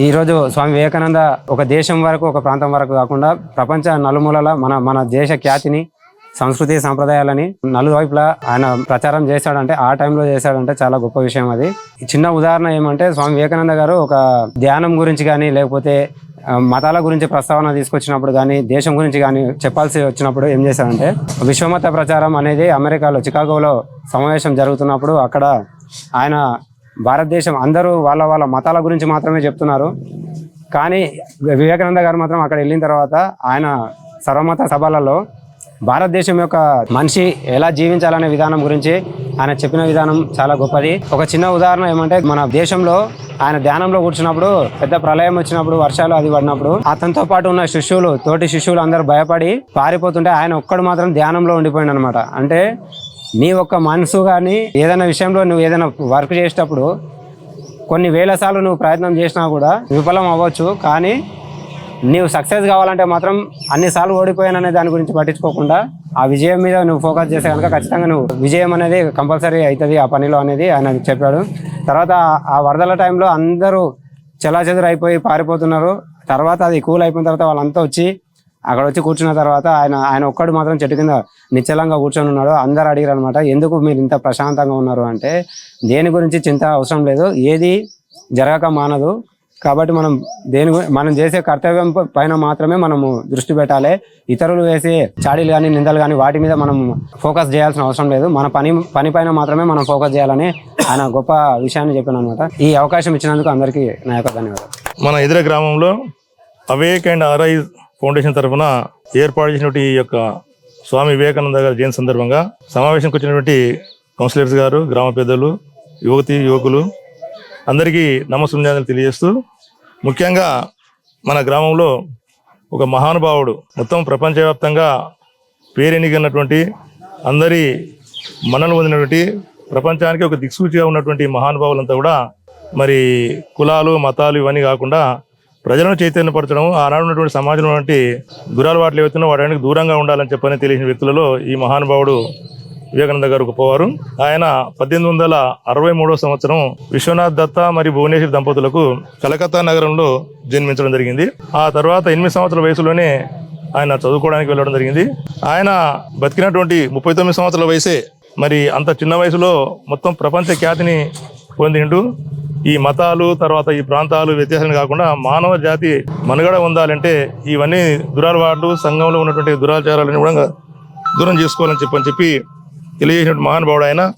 ఈరోజు స్వామి వివేకానంద ఒక దేశం వరకు ఒక ప్రాంతం వరకు కాకుండా ప్రపంచ నలుమూలల మన మన దేశ ఖ్యాతిని సంస్కృతి సంప్రదాయాలని నలువైపులా ఆయన ప్రచారం చేశాడంటే ఆ టైంలో చేశాడంటే చాలా గొప్ప విషయం అది. చిన్న ఉదాహరణ ఏమంటే స్వామి వివేకానంద గారు ఒక ధ్యానం గురించి కానీ లేకపోతే మతాల గురించి ప్రస్తావన తీసుకొచ్చినప్పుడు కానీ దేశం గురించి కానీ చెప్పాల్సి వచ్చినప్పుడు ఏం చేశారంటే విశ్వమత ప్రచారం అనేది అమెరికాలో చికాగోలో సమావేశం జరుగుతున్నప్పుడు అక్కడ ఆయన భారతదేశం అందరూ వాళ్ళ వాళ్ళ మతాల గురించి మాత్రమే చెప్తున్నారు. కానీ వివేకానంద గారు మాత్రం అక్కడ వెళ్ళిన తర్వాత ఆయన సర్వమత సభలలో భారతదేశం యొక్క మనిషి ఎలా జీవించాలనే విధానం గురించి ఆయన చెప్పిన విధానం చాలా గొప్పది. ఒక చిన్న ఉదాహరణ ఏమంటే మన దేశంలో ఆయన ధ్యానంలో కూర్చున్నప్పుడు పెద్ద ప్రళయం వచ్చినప్పుడు వర్షాలు అది పడినప్పుడు అతనితో పాటు ఉన్న శిష్యులు తోటి శిష్యులు అందరూ భయపడి పారిపోతుంటే ఆయన ఒక్కడు మాత్రం ధ్యానంలో ఉండిపోయింది అనమాట అంటే నీ ఒక్క మనసు కానీ ఏదైనా విషయంలో నువ్వు ఏదైనా వర్క్ చేసేటప్పుడు కొన్ని వేల సార్లు నువ్వు ప్రయత్నం చేసినా కూడా విఫలం అవ్వచ్చు. కానీ నీవు సక్సెస్ కావాలంటే మాత్రం అన్నిసార్లు ఓడిపోయాననే దాని గురించి పట్టించుకోకుండా ఆ విజయం మీద నువ్వు ఫోకస్ చేస్తే కనుక ఖచ్చితంగా నువ్వు విజయం అనేది కంపల్సరీ అవుతుంది ఆ పనిలో అనేది ఆయన చెప్పాడు. తర్వాత ఆ- వరదల టైంలో అందరూ చెలాచెదురు అయిపోయి పారిపోతున్నారు. తర్వాత అది కూల్ అయిపోయిన తర్వాత వాళ్ళంతా వచ్చి అక్కడ వచ్చి కూర్చున్న తర్వాత ఆయన ఆయన ఒక్కడు మాత్రం చెట్టు కింద నిశ్చలంగా కూర్చొని ఉన్నాడు. అందరు అడిగారు అనమాట ఎందుకు మీరు ఇంత ప్రశాంతంగా ఉన్నారు? అంటే దేని గురించి చింత అవసరం లేదు ఏది జరగక మానదు. కాబట్టి మనం దేని మనం చేసే కర్తవ్యం పైన మాత్రమే మనము దృష్టి పెట్టాలి. ఇతరులు వేసే చాడీలు కానీ నిందలు కానీ వాటి మీద మనం ఫోకస్ చేయాల్సిన అవసరం లేదు. మన పని పని పైన మాత్రమే మనం ఫోకస్ చేయాలని ఆయన గొప్ప విషయాన్ని చెప్పాను అనమాట ఈ అవకాశం ఇచ్చినందుకు అందరికీ నా యొక్క ధన్యవాదాలు. మన ఎదుర గ్రామంలో అవేక్ అండ్ అరైజ్ ఫౌండేషన్ తరఫున ఏర్పాటు చేసినటువంటి ఈ యొక్క స్వామి వివేకానంద గారి జయంతి సందర్భంగా సమావేశంకి వచ్చినటువంటి కౌన్సిలర్స్ గారు గ్రామ పెద్దలు యువతి యువకులు అందరికీ నమస్కారం తెలియజేస్తూ ముఖ్యంగా మన గ్రామంలో ఒక మహానుభావుడు మొత్తం ప్రపంచవ్యాప్తంగా పేరెనిగినటువంటి అందరి మనలు పొందినటువంటి ప్రపంచానికి ఒక దిక్సూచిగా ఉన్నటువంటి మహానుభావులంతా కూడా మరి కులాలు మతాలు ఇవన్నీ కాకుండా ప్రజలను చైతన్యపరచడం ఆనాడు ఉన్నటువంటి సమాజంలో ఉన్నటువంటి వాటిలో ఏవైతున్నా వాటికి దూరంగా ఉండాలని చెప్పని తెలిసిన వ్యక్తులలో ఈ మహానుభావుడు వివేకానంద గారు గొప్పవారు. ఆయన పద్దెనిమిది వందల అరవై మూడవ సంవత్సరం విశ్వనాథ్ దత్త మరియు భువనేశ్వర్ దంపతులకు కలకత్తా నగరంలో జన్మించడం జరిగింది. ఆ తర్వాత ఎనిమిది సంవత్సరాల వయసులోనే ఆయన చదువుకోవడానికి వెళ్ళడం జరిగింది. ఆయన బతికినటువంటి ముప్పై తొమ్మిది సంవత్సరాల వయసే మరి అంత చిన్న వయసులో మొత్తం ప్రపంచ ఖ్యాతిని పొందిండు. ఈ మతాలు తర్వాత ఈ ప్రాంతాలు వ్యత్యాసాలు కాకుండా మానవ జాతి మనుగడ ఉండాలంటే ఇవన్నీ దురాలవాట్లు సంఘంలో ఉన్నటువంటి దురాచారాలను కూడా దూరం చేసుకోవాలని చెప్పని చెప్పి తెలియజేసినటువంటి మహానుభావుడు ఆయన.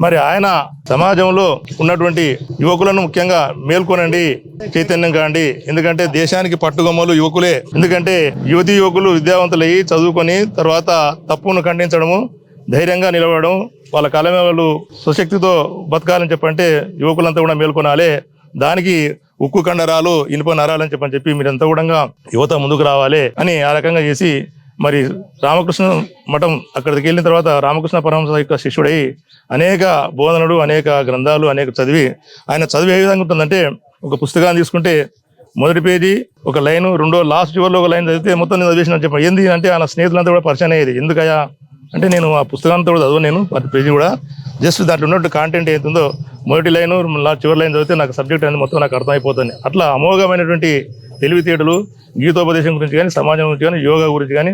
మరి ఆయన సమాజంలో ఉన్నటువంటి యువకులను ముఖ్యంగా మేల్కొనండి చైతన్యం కాండి. ఎందుకంటే దేశానికి పట్టుగొమ్మలు యువకులే. ఎందుకంటే యువతి యువకులు విద్యావంతులయ్యి చదువుకొని తర్వాత తప్పును ఖండించడము ధైర్యంగా నిలబడడం వాళ్ళ కాలమే వాళ్ళు స్వశక్తితో బతకాలని చెప్పంటే యువకులంతా కూడా మేల్కొనాలి. దానికి ఉక్కు కండరాలు ఇనుప నరాలని చెప్పని చెప్పి మీరంతా కూడా యువత ముందుకు రావాలి అని ఆ రకంగా చేసి మరి రామకృష్ణ మఠం అక్కడికి వెళ్ళిన తర్వాత రామకృష్ణ పరమహంస యొక్క శిష్యుడై అనేక బోధనలు అనేక గ్రంథాలు అనేక చదివి ఆయన చదివి ఏ విధంగా ఉంటుందంటే ఒక పుస్తకాన్ని తీసుకుంటే మొదటి పేజీ ఒక లైన్ రెండో లాస్ట్ చివరిలో ఒక లైన్ చదివితే మొత్తం నేను చదివేసిన చెప్పి ఏంది అంటే ఆయన స్నేహితులంతా కూడా పరిచయం అయ్యేది. ఎందుకయ్యా? అంటే నేను ఆ పుస్తకంతో కూడా చదువు నేను ప్రతి పేజీ కూడా. జస్ట్ దాంట్లో ఉన్నట్టు కాంటెంట్ ఏంటుందో మొదటి లైన్ చివరి లైన్ చదివితే నాకు సబ్జెక్ట్ అనేది మొత్తం నాకు అర్థమైపోతుంది. అట్లా అమోఘమైనటువంటి తెలివితేటలు గీతోపదేశం గురించి కానీ సమాజం గురించి కానీ యోగా గురించి కానీ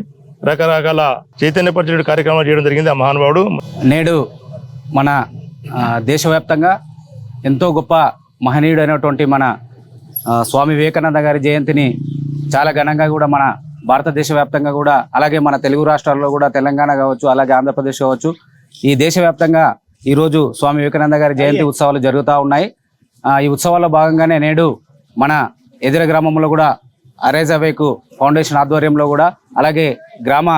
రకరకాల చైతన్యపరిచే కార్యక్రమాలు చేయడం జరిగింది ఆ మహానుభావుడు. నేడు మన దేశవ్యాప్తంగా ఎంతో గొప్ప మహనీయుడు అయినటువంటి మన స్వామి వివేకానంద గారి జయంతిని చాలా ఘనంగా కూడా మన భారతదేశ వ్యాప్తంగా కూడా అలాగే మన తెలుగు రాష్ట్రాల్లో కూడా తెలంగాణ కావచ్చు అలాగే ఆంధ్రప్రదేశ్ కావచ్చు ఈ దేశవ్యాప్తంగా ఈరోజు స్వామి వివేకానంద గారి జయంతి ఉత్సవాలు జరుగుతూ ఉన్నాయి. ఈ ఉత్సవాల్లో భాగంగానే నేడు మన ఎదిర గ్రామంలో కూడా అరేజవేకు ఫౌండేషన్ ఆధ్వర్యంలో కూడా అలాగే గ్రామ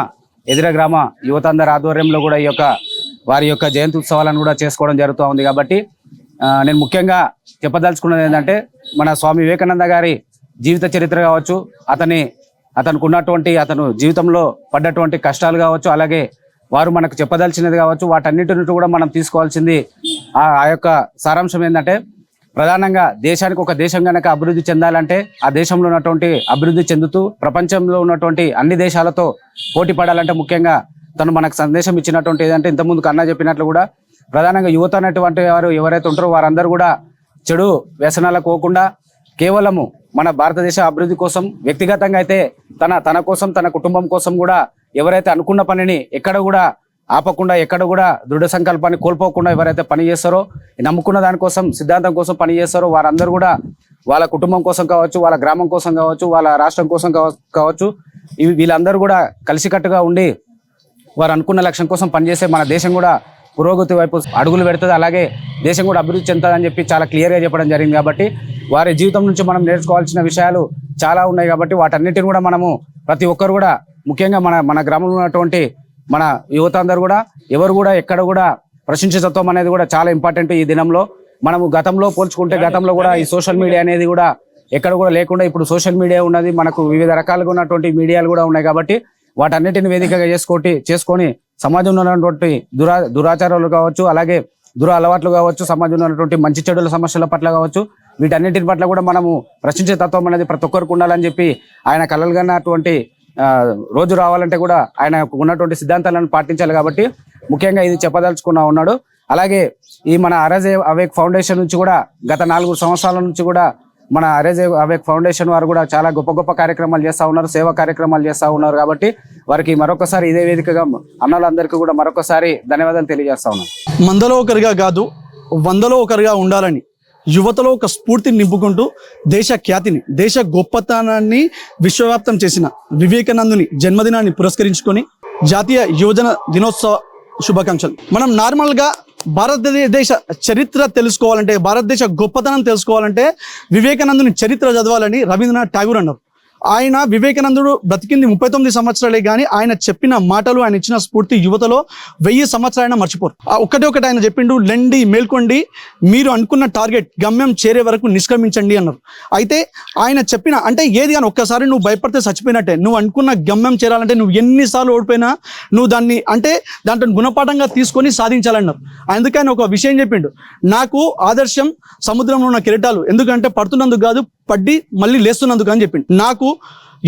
ఎదిర గ్రామ యువతందరి ఆధ్వర్యంలో కూడా ఈ యొక్క వారి యొక్క జయంతి ఉత్సవాలను కూడా చేసుకోవడం జరుగుతూ ఉంది కాబట్టి నేను ముఖ్యంగా చెప్పదలుచుకున్నది ఏంటంటే మన స్వామి వివేకానంద గారి జీవిత చరిత్ర కావచ్చు అతని అతనికి ఉన్నటువంటి అతను జీవితంలో పడ్డటువంటి కష్టాలు కావచ్చు అలాగే వారు మనకు చెప్పదలిచినది కావచ్చు వాటన్నిటిని కూడా మనం తీసుకోవాల్సింది ఆ ఆ యొక్క సారాంశం ఏంటంటే ప్రధానంగా దేశానికి ఒక దేశం కనుక అభివృద్ధి చెందాలంటే ఆ దేశంలో ఉన్నటువంటి అభివృద్ధి చెందుతూ ప్రపంచంలో ఉన్నటువంటి అన్ని దేశాలతో పోటీ పడాలంటే ముఖ్యంగా తను మనకు సందేశం ఇచ్చినటువంటి ఏదంటే ఇంతకుముందు కన్నా చెప్పినట్లు కూడా ప్రధానంగా యువత అనేటువంటి వారు ఎవరైతే ఉంటారో వారందరూ కూడా చెడు వ్యసనాలకు పోకుండా కేవలము మన భారతదేశ అభివృద్ధి కోసం వ్యక్తిగతంగా అయితే తన తన కోసం తన కుటుంబం కోసం కూడా ఎవరైతే అనుకున్న పనిని ఎక్కడ కూడా ఆపకుండా ఎక్కడ కూడా దృఢ సంకల్పాన్ని కోల్పోకుండా ఎవరైతే పని చేస్తారో నమ్ముకున్న దానికోసం సిద్ధాంతం కోసం పని చేస్తారో వారందరూ కూడా వాళ్ళ కుటుంబం కోసం కావచ్చు వాళ్ళ గ్రామం కోసం కావచ్చు వాళ్ళ రాష్ట్రం కోసం కావచ్చు ఇవి వీళ్ళందరూ కూడా కలిసికట్టుగా ఉండి వారు అనుకున్న లక్ష్యం కోసం పనిచేసే మన దేశం కూడా పురోగతి వైపు అడుగులు పెడుతుంది. అలాగే దేశం కూడా అభివృద్ధి చెందుతుందని చెప్పి చాలా క్లియర్గా చెప్పడం జరిగింది కాబట్టి వారి జీవితం నుంచి మనం నేర్చుకోవాల్సిన విషయాలు చాలా ఉన్నాయి కాబట్టి వాటన్నిటిని కూడా మనము ప్రతి ఒక్కరు కూడా ముఖ్యంగా మన మన గ్రామంలో ఉన్నటువంటి మన యువత అందరూ కూడా ఎవరు కూడా ఎక్కడ కూడా ప్రశంస తత్వం అనేది కూడా చాలా ఇంపార్టెంట్ ఈ దినంలో. మనము గతంలో పోల్చుకుంటే గతంలో కూడా ఈ సోషల్ మీడియా అనేది కూడా ఎక్కడ కూడా లేకుండా ఇప్పుడు సోషల్ మీడియా ఉన్నది మనకు వివిధ రకాలుగా ఉన్నటువంటి మీడియాలు కూడా ఉన్నాయి కాబట్టి వాటన్నిటిని వేదికగా చేసుకోటి చేసుకొని సమాజంలో ఉన్నటువంటి దురా దురాచారాలు కావచ్చు అలాగే దుర అలవాట్లు కావచ్చు సమాజంలో ఉన్నటువంటి మంచి చెడుల సమస్యల పట్ల కావచ్చు వీటన్నిటి పట్ల కూడా మనము ప్రశ్నించే తత్వం అనేది ప్రతి ఒక్కరికి ఉండాలని చెప్పి ఆయన కలలు కన్నటువంటి రోజు రావాలంటే కూడా ఆయన ఉన్నటువంటి సిద్ధాంతాలను పాటించాలి కాబట్టి ముఖ్యంగా ఇది చెప్పదలుచుకున్నా ఉన్నాడు. అలాగే ఈ మన అరజే అవేక్ ఫౌండేషన్ నుంచి కూడా గత నాలుగు సంవత్సరాల నుంచి కూడా మన అరేజే అవేక్ ఫౌండేషన్ వారు కూడా చాలా గొప్ప గొప్ప కార్యక్రమాలు చేస్తూ ఉన్నారు సేవా కార్యక్రమాలు చేస్తూ ఉన్నారు కాబట్టి వారికి మరొకసారి ఇదే వేదికగా అన్నలందరికీ కూడా మరొకసారి ధన్యవాదాలు తెలియజేస్తా ఉన్నాను. మందలో ఒకరిగా కాదు వందలో ఒకరిగా ఉండాలని యువతలో ఒక స్ఫూర్తిని నింపుకుంటూ దేశ ఖ్యాతిని దేశ గొప్పతనాన్ని విశ్వవ్యాప్తం చేసిన వివేకానందుని జన్మదినాన్ని పురస్కరించుకొని జాతీయ యువజన దినోత్సవ శుభాకాంక్షలు. మనం నార్మల్గా భారతదేశ చరిత్ర తెలుసుకోవాలంటే భారతదేశ గొప్పతనం తెలుసుకోవాలంటే వివేకానందుని చరిత్ర చదవాలని రవీంద్రనాథ్ ఠాగూర్ అన్నారు. ఆయన వివేకానందుడు బ్రతికింది ముప్పై తొమ్మిది సంవత్సరాలే కానీ ఆయన చెప్పిన మాటలు ఆయన ఇచ్చిన స్ఫూర్తి యువతలో వెయ్యి సంవత్సరాలైనా మర్చిపోరు. ఆ ఒకటే ఒకటి ఆయన చెప్పిండు లెండి మేల్కొండి మీరు అనుకున్న టార్గెట్ గమ్యం చేరే వరకు నిష్క్రమించండి అన్నారు. అయితే ఆయన చెప్పిన అంటే ఏది కానీ ఒక్కసారి నువ్వు భయపడితే చచ్చిపోయినట్టే. నువ్వు అనుకున్న గమ్యం చేరాలంటే నువ్వు ఎన్నిసార్లు ఓడిపోయినా నువ్వు దాన్ని అంటే దాంట్లో గుణపాఠంగా తీసుకొని సాధించాలన్నారు. అందుకే ఆయన ఒక విషయం చెప్పిండు నాకు ఆదర్శం సముద్రంలో ఉన్న కెరటాలు ఎందుకంటే పడుతున్నందుకు కాదు పడ్డి మళ్ళీ లేస్తున్నందుకు అని చెప్పిండు. నాకు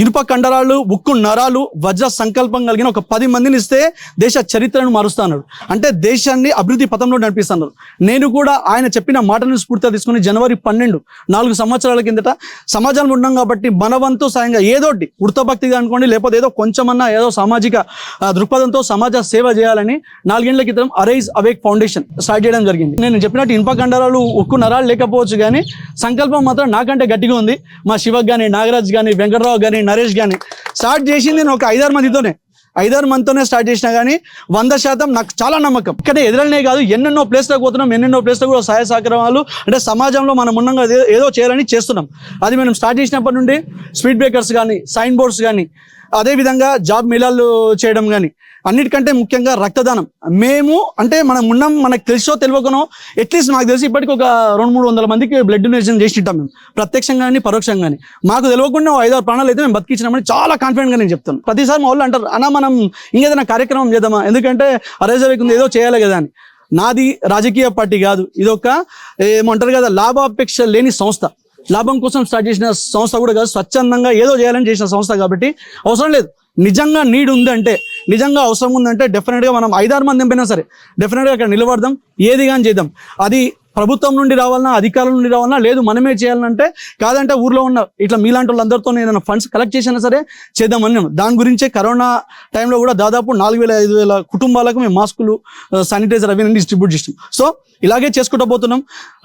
ఇనుప కండరాలు ఉక్కు నరాలు వజ్ర సంకల్పం కలిగిన ఒక పది మందిని ఇస్తే దేశ చరిత్రను మారుస్తాను అంటే దేశాన్ని అభివృద్ధి పథంలో నడిపిస్తున్నారు నేను కూడా ఆయన చెప్పిన మాటలను స్ఫూర్తిగా తీసుకుని జనవరి పన్నెండు నాలుగు సంవత్సరాల కిందట సమాజంలో ఉన్నాం కాబట్టి మనవంతో సాయంగా ఏదోటి వృత్తభక్తిగా అనుకోండి లేకపోతే ఏదో కొంచెమన్నా ఏదో సామాజిక దృక్పథంతో సమాజ సేవ చేయాలని నాలుగేళ్ళ క్రితం అరైజ్ అవేక్ ఫౌండేషన్ స్టార్ట్ చేయడం జరిగింది. నేను చెప్పినట్టు ఇనుప కండరాలు ఉక్కు నరాలు లేకపోవచ్చు కానీ సంకల్పం మాత్రం నాకంటే గట్టిగా ఉంది. మా శివక్ కానీ నాగరాజ్ కానీ వెంకటరావు కానీ నరేష్ కానీ స్టార్ట్ చేసింది నేను ఒక ఐదారు మందితోనే. ఐదారు మందితోనే స్టార్ట్ చేసినా కానీ వంద శాతం నాకు చాలా నమ్మకం. ఇక్కడ ఎదురనే కాదు ఎన్నెన్నో ప్లేస్లకు పోతున్నాం ఎన్నెన్నో ప్లేస్లో కూడా సహాయ సహకారాలు. అంటే సమాజంలో మనం ఉన్నంగా ఏదో- ఏదో చేయాలని చేస్తున్నాం. అది మనం స్టార్ట్ చేసినప్పటి నుండి స్పీడ్ బ్రేకర్స్ కానీ సైన్ బోర్డ్స్ కానీ అదేవిధంగా జాబ్ మేళాలు చేయడం కానీ అన్నిటికంటే ముఖ్యంగా రక్తదానం. మేము అంటే మనం ఉన్నాం మనకు తెలుసో తెలియకనో అట్లీస్ట్ నాకు తెలిసి ఇప్పటికి ఒక రెండు మూడు వందల మందికి బ్లడ్ డొనేషన్ చేసి ఉంటాం మేము. ప్రత్యక్షంగా కానీ పరోక్షంగా కానీ మాకు తెలియకుండా ఐదారు ప్రాణాలు అయితే మేము బతికించినామని చాలా కాన్ఫిడెంట్గా నేను చెప్తాను. ప్రతిసారి మా వాళ్ళు అంటారు అన్న మనం ఇంకేదైనా కార్యక్రమం చేద్దామా? ఎందుకంటే అరేజవేక్ ఉంది ఏదో చేయాలి కదా అని. నాది రాజకీయ పార్టీ కాదు. ఇదొక ఏమంటారు కదా లాభాపేక్ష లేని సంస్థ. లాభం కోసం స్టార్ట్ చేసిన సంస్థ కూడా కాదు స్వచ్ఛందంగా ఏదో చేయాలని చేసిన సంస్థ కాబట్టి అవసరం లేదు. నిజంగా నీడ్ ఉందంటే నిజంగా అవసరం ఉందంటే డెఫినెట్గా మనం ఐదారు మంది ఎంపైనా సరే డెఫినెట్గా అక్కడ నిలబడదాం ఏది కానీ చేద్దాం. అది ప్రభుత్వం నుండి రావాలన్నా అధికారుల నుండి రావాలన్నా లేదు మనమే చేయాలంటే కాదంటే ఊర్లో ఉన్న ఇట్లా మీలాంటి వాళ్ళందరితో ఏదైనా ఫండ్స్ కలెక్ట్ చేసినా సరే చేద్దామని దాని గురించే కరోనా టైంలో కూడా దాదాపు నాలుగు వేల ఐదు వేల కుటుంబాలకు మేము మాస్కులు శానిటైజర్ అవి డిస్ట్రిబ్యూట్ చేసినాం. సో ఇలాగే చేసుకుంటూ పోతున్నాం.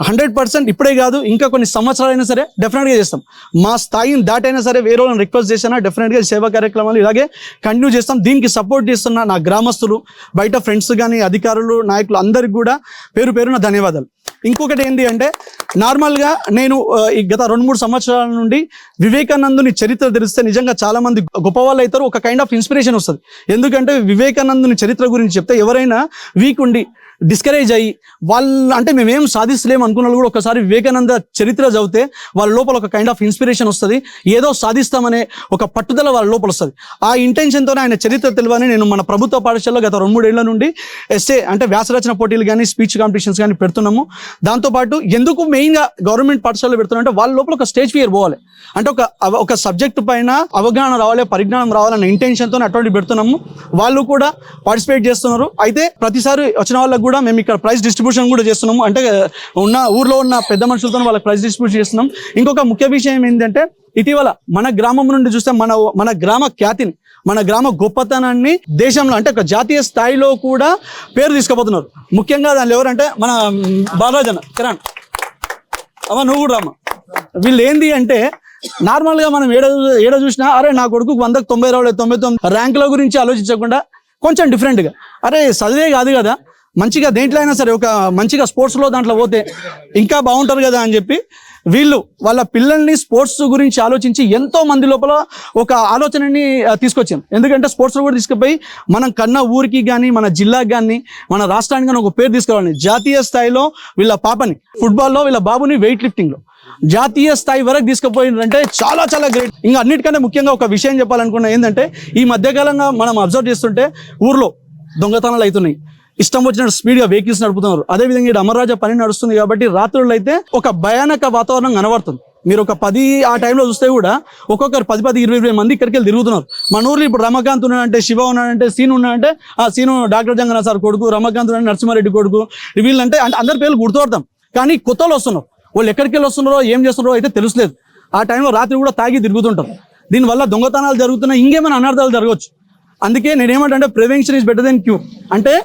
హండ్రెడ్ పర్సెంట్ ఇప్పుడే కాదు ఇంకా కొన్ని సంవత్సరాలైనా సరే డెఫినెట్గా చేస్తాం. మా స్థాయిని దాటైనా సరే వేరే వాళ్ళని రిక్వెస్ట్ చేసినా డెఫినెట్గా సేవా కార్యక్రమాలు ఇలాగే కంటిన్యూ చేస్తాం. దీనికి సపోర్ట్ చేస్తున్న నా గ్రామస్తులు బయట ఫ్రెండ్స్ కానీ అధికారులు నాయకులు అందరికి కూడా పేరు పేరున ధన్యవాదాలు. ఇంకొకటి ఏంటి అంటే నార్మల్గా నేను ఈ గత రెండు మూడు సంవత్సరాల నుండి వివేకానందుని చరిత్ర తెలిస్తే నిజంగా చాలా మంది గొప్ప వాళ్ళు అవుతారు. ఒక కైండ్ ఆఫ్ ఇన్స్పిరేషన్ వస్తుంది. ఎందుకంటే వివేకానందుని చరిత్ర గురించి చెప్తే ఎవరైనా వీక్ ఉండి డిస్కరేజ్ అయ్యి వాళ్ళు అంటే మేమేం సాధిస్తలేము అనుకున్న కూడా ఒకసారి వివేకానంద చరిత్ర చదివితే వాళ్ళ లోపల ఒక కైండ్ ఆఫ్ ఇన్స్పిరేషన్ వస్తుంది. ఏదో సాధిస్తామనే ఒక పట్టుదల వాళ్ళ లోపల వస్తుంది. ఆ ఇంటెన్షన్తోనే ఆయన చరిత్ర తెలియని నేను మన ప్రభుత్వ పాఠశాలలో గత రెండు మూడేళ్ళ నుండి ఎస్ఏ అంటే వ్యాసరచన పోటీలు కానీ స్పీచ్ కాంపిటీషన్స్ కానీ పెడుతున్నాము. దాంతోపాటు ఎందుకు మెయిన్గా గవర్నమెంట్ పాఠశాలలో పెడుతున్నారంటే వాళ్ళ లోపల ఒక స్టేజ్ ఫియర్ పోవాలి. అంటే ఒక ఒక సబ్జెక్ట్ పైన అవగాహన రావాలి పరిజ్ఞానం రావాలన్న ఇంటెన్షన్తో అటువంటి పెడుతున్నాము. వాళ్ళు కూడా పార్టిసిపేట్ చేస్తున్నారు. అయితే ప్రతిసారి వచ్చిన వాళ్ళకి కూడా మేము ఇక్కడ ప్రైజ్ డిస్ట్రిబ్యూషన్ కూడా చేస్తున్నాము. అంటే ఉన్న ఊర్లో ఉన్న పెద్ద మనుషులతో వాళ్ళకి ప్రైజ్ డిస్ట్రిబ్యూట్ చేస్తున్నాం. ఇంకొక ముఖ్య విషయం ఏంటంటే ఇటీవల మన గ్రామం నుండి చూస్తే మన మన గ్రామ ఖ్యాతిని మన గ్రామ గొప్పతనాన్ని దేశంలో అంటే ఒక జాతీయ స్థాయిలో కూడా పేరు తీసుకుపోతున్నారు. ముఖ్యంగా దానిలో ఎవరంటే మన బాలరాజన్ కిరణ్. అమ్మ నువ్వు కూడా అమ్మ వీళ్ళు ఏంది అంటే నార్మల్గా మనం ఏడ ఏడ చూసినా అరే నా కొడుకు వందకు తొంభై రావలేదు తొంభై తొమ్మిది. ర్యాంకుల గురించి ఆలోచించకుండా కొంచెం డిఫరెంట్గా అరే చదివే కాదు కదా. మంచిగా దేంట్లో అయినా సరే ఒక మంచిగా స్పోర్ట్స్లో దాంట్లో పోతే ఇంకా బాగుంటారు కదా అని చెప్పి వీళ్ళు వాళ్ళ పిల్లల్ని స్పోర్ట్స్ గురించి ఆలోచించి ఎంతో మంది లోపల ఒక ఆలోచనని తీసుకొచ్చాను ఎందుకంటే స్పోర్ట్స్లో కూడా తీసుకుపోయి మనం కన్న ఊరికి కానీ మన జిల్లాకి కానీ మన రాష్ట్రానికి కానీ ఒక పేరు తీసుకురావాలని జాతీయ స్థాయిలో వీళ్ళ పాపని ఫుట్బాల్లో వీళ్ళ బాబుని వెయిట్ లిఫ్టింగ్లో జాతీయ స్థాయి వరకు తీసుకుపోయిందంటే చాలా చాలా గ్రేట్. ఇంకా అన్నిటికంటే ముఖ్యంగా ఒక విషయం చెప్పాలనుకున్నా ఏంటంటే ఈ మధ్యకాలంగా మనం అబ్జర్వ్ చేస్తుంటే ఊర్లో దొంగతనాలు అవుతున్నాయి. ఇష్టం వచ్చినట్టు స్పీడ్గా వెహికల్స్ నడుపుతున్నారు. అదేవిధంగా ఇక్కడ అమర్రాజా పని నడుస్తుంది కాబట్టి రాత్రుల్లో అయితే ఒక భయానక వాతావరణం కనబడుతుంది. మీరు ఒక పది ఆ టైంలో చూస్తే కూడా ఒక్కొక్కరు పది పది ఇరవై ఇరవై మంది ఇక్కడికి వెళ్ళి తిరుగుతున్నారు. మన ఊర్లో ఇప్పుడు రమకాంత్ ఉన్నాడంటే శివ ఉన్నాడంటే సీన్ ఉన్నాడంటే ఆ సీను డాక్టర్ జంగన సార్ కొడుకు రమకాంత్ ఉన్నాడు నరసింహారెడ్డి కొడుకు వీళ్ళంటే అందరి పేర్లు గుర్తుపడతాం. కానీ కొత్త వస్తున్నారు. వాళ్ళు ఎక్కడికి వెళ్ళి వస్తున్నారో ఏం చేస్తున్నారో అయితే తెలుసులేదు. ఆ టైంలో రాత్రి కూడా తాగి తిరుగుతుంటారు. దీనివల్ల దొంగతనాలు జరుగుతున్నాయి ఇంకేమైనా అనర్థాలు జరగవచ్చు. అందుకే నేనేమంటే prevention is better than cure అంటే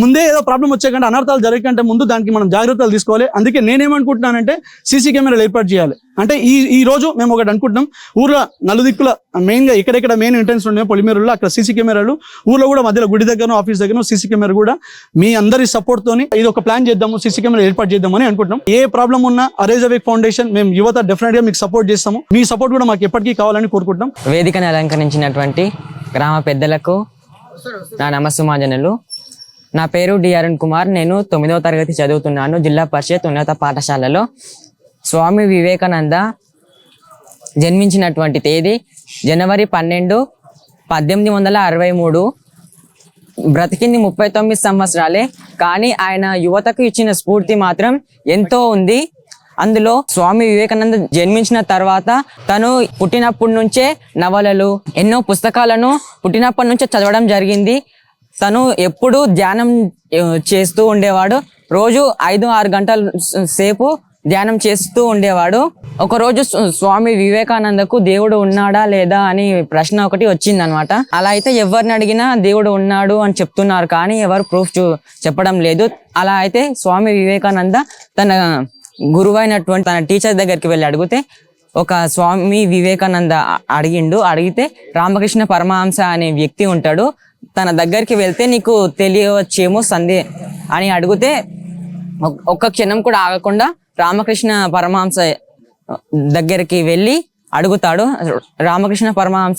ముందే ఏదో ప్రాబ్లం వచ్చే కంటే అనర్థాలు జరగకంటే ముందు దానికి మనం జాగ్రత్తలు తీసుకోవాలి. అందుకే నేనేమనుకుంటున్నానంటే సీసీ కెమెరాలు ఏర్పాటు చేయాలి. అంటే ఈ ఈ రోజు మేము ఒకటి అనుకుంటున్నాం. ఊర్లో నలుదిక్కుల మెయిన్గా ఎక్కడెక్కడ మెయిన్ ఎంట్రెన్స్ ఉన్నాయో పొలిమేరులో అక్కడ సీసీ కెమెరాలు ఊర్లో కూడా మధ్యలో గుడి దగ్గర ఆఫీస్ దగ్గర సీసీ కెమెరా కూడా మీ అందరి సపోర్ట్ తోని ఇది ఒక ప్లాన్ చేద్దాము సీసీ కెమెరా ఏర్పాటు చేద్దామని అనుకుంటున్నాం. ఏ ప్రాబ్లం ఉన్నా అరేజ్ అవేక్ ఫౌండేషన్ మేము యువత డెఫినెట్గా మీకు సపోర్ట్ చేస్తాము. మీ సపోర్ట్ కూడా మాకు ఎప్పటికీ కావాలని కోరుకుంటున్నాం. వేదికను అలంకరించినటువంటి గ్రామ పెద్దలకు నా నమస్సుమాజనులు. నా పేరు డి అరుణ్ కుమార్. నేను తొమ్మిదవ తరగతి చదువుతున్నాను జిల్లా పరిషత్ ఉన్నత పాఠశాలలో. స్వామి వివేకానంద జన్మించినటువంటి తేదీ జనవరి పన్నెండు పద్దెనిమిది వందల అరవై మూడు. బ్రతికింది ముప్పై తొమ్మిది సంవత్సరాలే కానీ ఆయన యువతకు ఇచ్చిన స్ఫూర్తి మాత్రం ఎంతో ఉంది. అందులో స్వామి వివేకానంద జన్మించిన తర్వాత తను పుట్టినప్పటి నుంచే నవలలు ఎన్నో పుస్తకాలను పుట్టినప్పటి నుంచే చదవడం జరిగింది. తను ఎప్పుడు ధ్యానం చేస్తూ ఉండేవాడు. రోజు ఐదు ఆరు గంటల సేపు ధ్యానం చేస్తూ ఉండేవాడు. ఒకరోజు స్వామి వివేకానందకు దేవుడు ఉన్నాడా లేదా అని ప్రశ్న ఒకటి వచ్చింది అనమాట అలా అయితే ఎవరిని అడిగినా దేవుడు ఉన్నాడు అని చెప్తున్నారు కానీ ఎవరు ప్రూఫ్ చూ చెప్పడం లేదు. అలా అయితే స్వామి వివేకానంద తన గురువైనటువంటి తన టీచర్ దగ్గరికి వెళ్ళి అడిగితే ఒక స్వామి వివేకానంద అడిగిండు. అడిగితే రామకృష్ణ పరమహంస అనే వ్యక్తి ఉంటాడు. తన దగ్గరికి వెళ్తే నీకు తెలియవచ్చేమో సందే అని అడిగితే ఒక్క క్షణం కూడా ఆగకుండా రామకృష్ణ పరమహంస దగ్గరికి వెళ్ళి అడుగుతాడు. రామకృష్ణ పరమహంస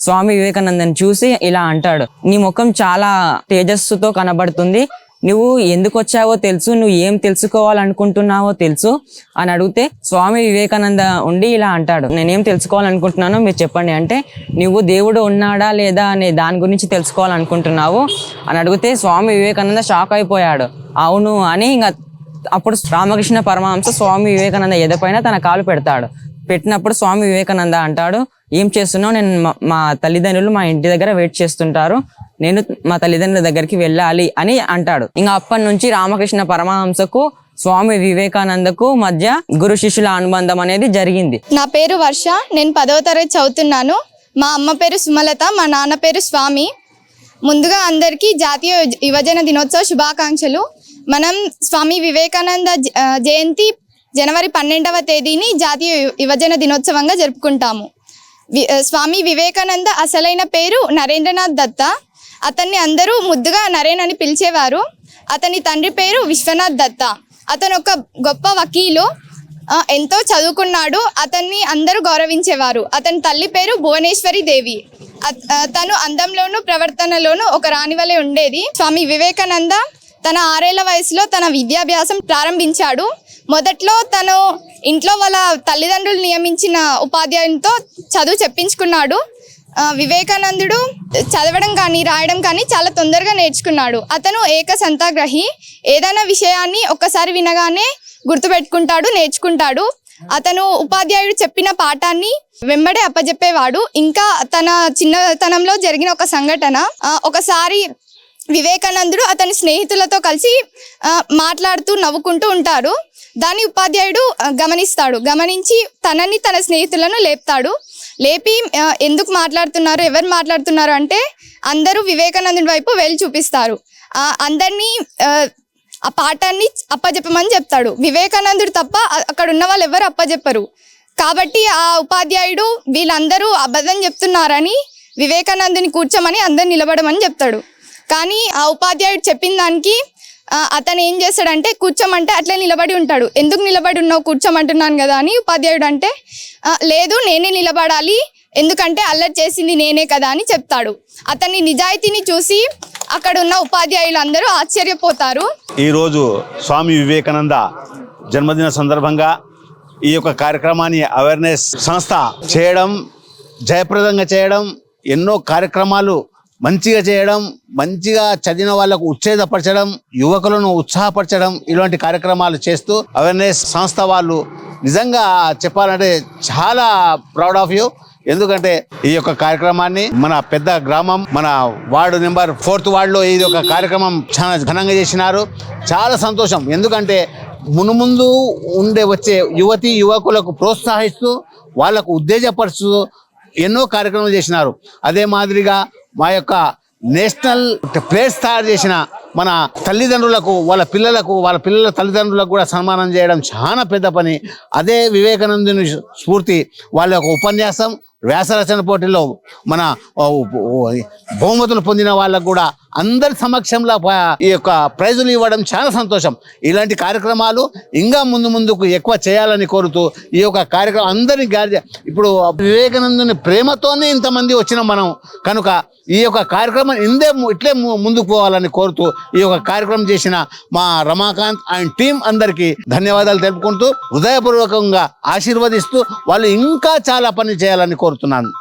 స్వామి వివేకానందని చూసి ఇలా అంటాడు. నీ ముఖం చాలా తేజస్సుతో కనబడుతుంది. నువ్వు ఎందుకు వచ్చావో తెలుసు నువ్వు ఏం తెలుసుకోవాలనుకుంటున్నావో తెలుసు అని అడిగితే స్వామి వివేకానంద ఉండి ఇలా అంటాడు. నేనేం తెలుసుకోవాలనుకుంటున్నానో మీరు చెప్పండి. అంటే నువ్వు దేవుడు ఉన్నాడా లేదా అనే దాని గురించి తెలుసుకోవాలనుకుంటున్నావు అని అడిగితే స్వామి వివేకానంద షాక్ అయిపోయాడు. అవును అని ఇంకా అప్పుడు రామకృష్ణ పరమహంస స్వామి వివేకానంద ఎదపైన తన కాలు పెడతాడు. పెట్టినప్పుడు స్వామి వివేకానంద అంటాడు ఏం చేస్తున్నావు? నేను మా- మా తల్లిదండ్రులు మా ఇంటి దగ్గర వెయిట్ చేస్తుంటారు. నేను మా తల్లిదండ్రుల దగ్గరికి వెళ్ళాలి అని అంటాడు. ఇంకా అప్పటి నుంచి రామకృష్ణ పరమహంసకు స్వామి వివేకానందకు మధ్య గురు శిష్యుల అనుబంధం అనేది జరిగింది. నా పేరు వర్ష నేను పదవ తరగతి చదువుతున్నాను. మా అమ్మ పేరు సుమలత మా నాన్న పేరు స్వామి. ముందుగా అందరికీ జాతీయ యువజన దినోత్సవ శుభాకాంక్షలు. మనం స్వామి వివేకానంద జ- జయంతి జనవరి పన్నెండవ తేదీని జాతీయ యువజన దినోత్సవంగా జరుపుకుంటాము. వి- స్వామి వివేకానంద అసలైన పేరు నరేంద్రనాథ్ దత్త. అతన్ని అందరూ ముద్దుగా నరేన్ అని పిలిచేవారు. అతని తండ్రి పేరు విశ్వనాథ్ దత్త. అతను ఒక గొప్ప వకీలు ఎంతో చదువుకున్నాడు. అతన్ని అందరూ గౌరవించేవారు. అతని తల్లి పేరు భువనేశ్వరి దేవి. తను అందంలోను ప్రవర్తనలోను ఒక రాణి వలె ఉండేది. స్వామి వివేకానంద తన ఆరేళ్ళ వయసులో తన విద్యాభ్యాసం ప్రారంభించాడు. మొదట్లో తను ఇంట్లో వాళ్ళ తల్లిదండ్రులు నియమించిన ఉపాధ్యాయునితో చదువు చెప్పించుకున్నాడు. వివేకానందుడు చదవడం కానీ రాయడం కానీ చాలా తొందరగా నేర్చుకున్నాడు. అతను ఏక సంతాగ్రహి ఏదైనా విషయాన్ని ఒక్కసారి వినగానే గుర్తుపెట్టుకుంటాడు నేర్చుకుంటాడు. అతను ఉపాధ్యాయుడు చెప్పిన పాఠాన్ని వెంబడే అప్పజెప్పేవాడు. ఇంకా తన చిన్నతనంలో జరిగిన ఒక సంఘటన ఒకసారి వివేకానందుడు అతని స్నేహితులతో కలిసి మాట్లాడుతూ నవ్వుకుంటూ ఉంటారు దాన్ని ఉపాధ్యాయుడు గమనిస్తాడు. గమనించి తనని తన స్నేహితులను లేపుతాడు. లేపి ఎందుకు మాట్లాడుతున్నారు ఎవరు మాట్లాడుతున్నారు అంటే అందరూ వివేకానందుడి వైపు వెళ్ళి చూపిస్తారు. అందరినీ ఆ, పాఠాన్ని అప్పజెప్పమని చెప్తాడు. వివేకానందుడు తప్ప అక్కడ ఉన్న వాళ్ళు ఎవరు అప్పజెప్పరు. కాబట్టి ఆ ఉపాధ్యాయుడు వీళ్ళందరూ అబద్ధం చెప్తున్నారని వివేకానందుని కూర్చోమని అందరు నిలబడమని చెప్తాడు. కానీ ఆ ఉపాధ్యాయుడు చెప్పిన దానికి అతను ఏం చేస్తాడంటే కూర్చోమంటే అట్లే నిలబడి ఉంటాడు. ఎందుకు నిలబడి ఉన్నావు? కూర్చోమంటున్నాను కదా అని ఉపాధ్యాయుడు అంటే లేదు నేనే నిలబడాలి. ఎందుకంటే అల్లరి చేసింది నేనే కదా అని చెప్తాడు. అతని నిజాయితీని చూసి అక్కడ ఉన్న ఉపాధ్యాయులు అందరూ ఆశ్చర్యపోతారు ఈరోజు స్వామి వివేకానంద జన్మదిన సందర్భంగా ఈ యొక్క కార్యక్రమాన్ని అవేర్నెస్ సంస్థ చేయడం జయప్రదంగా చేయడం ఎన్నో కార్యక్రమాలు మంచిగా చేయడం మంచిగా చదివిన వాళ్ళకు ఉత్తేజపరచడం యువకులను ఉత్సాహపరచడం ఇలాంటి కార్యక్రమాలు చేస్తూ అవేర్నెస్ సంస్థ వాళ్ళు నిజంగా చెప్పాలంటే చాలా ప్రౌడ్ ఆఫ్ యూ ఎందుకంటే ఈ యొక్క కార్యక్రమాన్ని మన పెద్ద గ్రామం మన వార్డు నెంబర్ ఫోర్త్ వార్డులో ఈ యొక్క కార్యక్రమం చాలా ఘనంగా చేసినారు. చాలా సంతోషం. ఎందుకంటే మునుముందు ఉండే వచ్చే యువతి యువకులకు ప్రోత్సహిస్తూ వాళ్ళకు ఉత్తేజపరుస్తూ ఎన్నో కార్యక్రమాలు చేసినారు. అదే మాదిరిగా మా యొక్క నేషనల్ ప్లేస్ తయారు చేసిన మన తల్లిదండ్రులకు వాళ్ళ పిల్లలకు వాళ్ళ పిల్లల తల్లిదండ్రులకు కూడా సన్మానం చేయడం చాలా పెద్ద పని. అదే వివేకానందుని స్ఫూర్తి వాళ్ళ యొక్క ఉపన్యాసం. వ్యాసరచన పోటీలో మన బహుమతులు పొందిన వాళ్ళకు కూడా అందరి సమక్షంలో ఈ యొక్క ప్రైజులు ఇవ్వడం చాలా సంతోషం. ఇలాంటి కార్యక్రమాలు ఇంకా ముందు ముందుకు ఎక్కువ చేయాలని కోరుతూ ఈ యొక్క కార్యక్రమం అందరినీ గారి ఇప్పుడు వివేకానందుని ప్రేమతోనే ఇంతమంది వచ్చినాం మనం కనుక ఈ యొక్క కార్యక్రమం ఇందే ఇట్లే ము- ముందుకు పోవాలని కోరుతూ ఈ యొక్క కార్యక్రమం చేసిన మా రమాకాంత్ అండ్ టీం అందరికీ ధన్యవాదాలు తెలుపుకుంటూ హృదయపూర్వకంగా ఆశీర్వదిస్తూ వాళ్ళు ఇంకా చాలా పని చేయాలని కోరుతూ కోరుతున్నాను